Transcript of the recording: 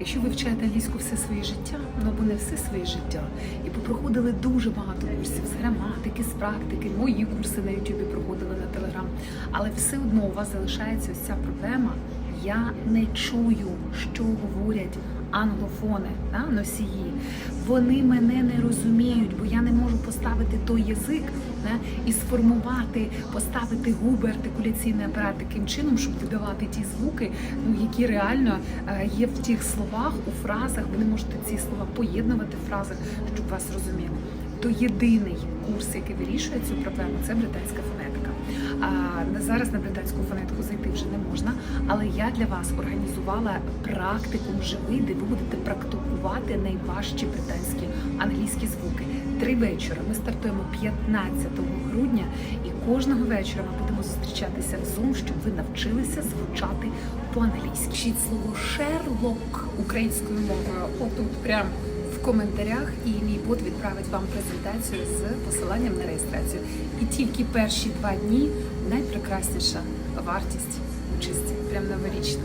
Якщо ви вчаєте англійську все своє життя, ну або не все своє життя, і попроходили дуже багато курсів з граматики, з практики, мої курси на Ютубі проходили на Телеграм, але все одно у вас залишається ось ця проблема. Я не чую, що говорять англофони, да, носії. Вони мене не розуміють, бо я не можу поставити той язик да, і сформувати, поставити губи, артикуляційний апарат таким чином, щоб видавати ті звуки, ну які реально е, є в тих словах, у фразах. Ви не можете ці слова поєднувати в фразах, щоб вас розуміли. То єдиний курс, який вирішує цю проблему, це британська фонетика. А зараз на британську фонетику зайти вже не можна, але я для вас організувала практикум живий, де ви будете практикувати найважчі британські англійські звуки. Три вечора. Ми стартуємо 15 грудня, і кожного вечора ми будемо зустрічатися в Zoom, щоб ви навчилися звучати по-англійськи. Вчіть слово Шерлок українською мовою. Отут прям в коментарях, і мій бот відправить вам презентацію з посиланням на реєстрацію. І тільки перші два дні найпрекрасніша вартість прям новорічна.